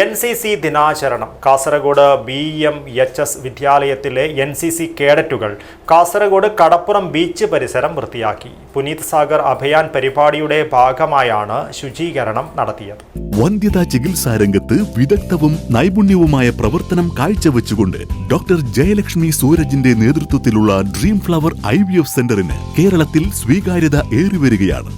N C C ദിനാചരണം. Kasaragod B M H S വിദ്യാലയത്തിലെ N C C കേഡറ്റുകൾ കാസർഗോഡ് കടപ്പുറം ബീച്ച് പരിസരം വൃത്തിയാക്കി. പുനീത് സാഗർ അഭയാൻ പരിപാടിയുടെ ഭാഗമായാണ് ശുചീകരണം നടത്തിയത്. വന്ധ്യതാ ചികിത്സാ രംഗത്ത് വിദഗ്ധവും നൈപുണ്യവുമായ പ്രവർത്തനം കാഴ്ചവെച്ചുകൊണ്ട് ഡോക്ടർ ജയലക്ഷ്മി സൂരജിന്റെ നേതൃത്വത്തിലുള്ള dream flower I V F സെന്ററിന് കേരളത്തിൽ സ്വീകാര്യത ഏറിവരികയാണ്.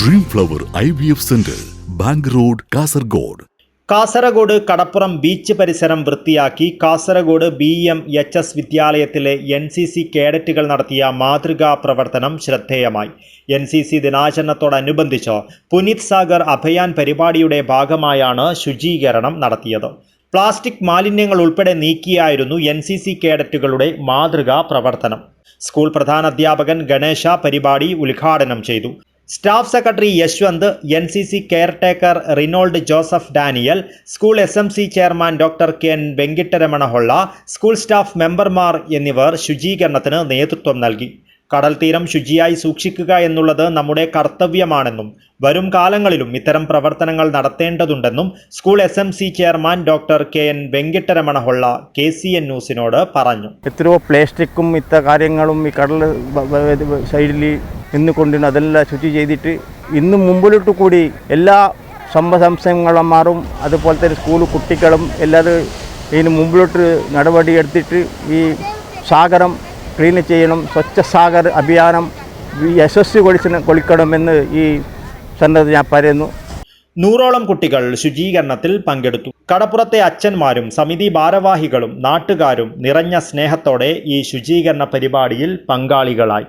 Dream flower I V F centre bank road Kasaragod. Kasaragod Kadappuram beach പരിസരം വൃത്തിയാക്കി Kasaragod B M H S വിദ്യാലയത്തിലെ എൻ സി സി കേഡറ്റുകൾ നടത്തിയ മാതൃകാ പ്രവർത്തനം ശ്രദ്ധേയമായി. എൻ സി സി ദിനാചരണത്തോടനുബന്ധിച്ച് പുനീത് സാഗർ അഭയാൻ പരിപാടിയുടെ ഭാഗമായാണ് ശുചീകരണം നടത്തിയത്. പ്ലാസ്റ്റിക് മാലിന്യങ്ങൾ ഉൾപ്പെടെ നീക്കിയായിരുന്നു എൻ സി സി കേഡറ്റുകളുടെ മാതൃകാ പ്രവർത്തനം. സ്കൂൾ പ്രധാനാധ്യാപകൻ ഗണേശ പരിപാടി ഉദ്ഘാടനം ചെയ്തു. Staff secretary Yashwanth N C C caretaker Reynold Joseph Daniel school S M C chairman doctor K N Venkataramanaholla school staff മെമ്പർമാർ എന്നിവർ ശുചീകരണത്തിന് നേതൃത്വം നൽകി. കടൽ തീരം ശുചിയായി സൂക്ഷിക്കുക എന്നുള്ളത് നമ്മുടെ കർത്തവ്യമാണെന്നും വരും കാലങ്ങളിലും ഇത്തരം പ്രവർത്തനങ്ങൾ നടത്തേണ്ടതുണ്ടെന്നും school S M C chairman doctor K N Venkitaramanaholla K C N ന്യൂസിനോട് പറഞ്ഞു. എത്രയോ പ്ലാസ്റ്റിക്കും ഇത്ത കാര്യങ്ങളും ഈ കടൽ സൈഡിൽ നിന്നുകൊണ്ടിരുന്നു. അതെല്ലാം ശുചി ചെയ്തിട്ട് ഇന്നും മുമ്പിലോട്ട് കൂടി എല്ലാ സംഭവസംശയങ്ങളന്മാരും അതുപോലെ തന്നെ സ്കൂൾ കുട്ടികളും എല്ലാവരും ഇതിന് മുമ്പിലോട്ട് നടപടി എടുത്തിട്ട് ഈ സാഗരം ക്ലീൻ ചെയ്യണം സ്വച്ഛ സാഗർ അഭിയാനം യശസ്വി കൊളിച്ച് കൊളിക്കണമെന്ന് ഈ സന്നദ്ധ ഞാൻ പറയുന്നു. നൂറോളം കുട്ടികൾ ശുചീകരണത്തിൽ പങ്കെടുത്തു. കടപ്പുറത്തെ അച്ഛന്മാരും സമിതി ഭാരവാഹികളും നാട്ടുകാരും നിറഞ്ഞ സ്നേഹത്തോടെ ഈ ശുചീകരണ പരിപാടിയിൽ പങ്കാളികളായി.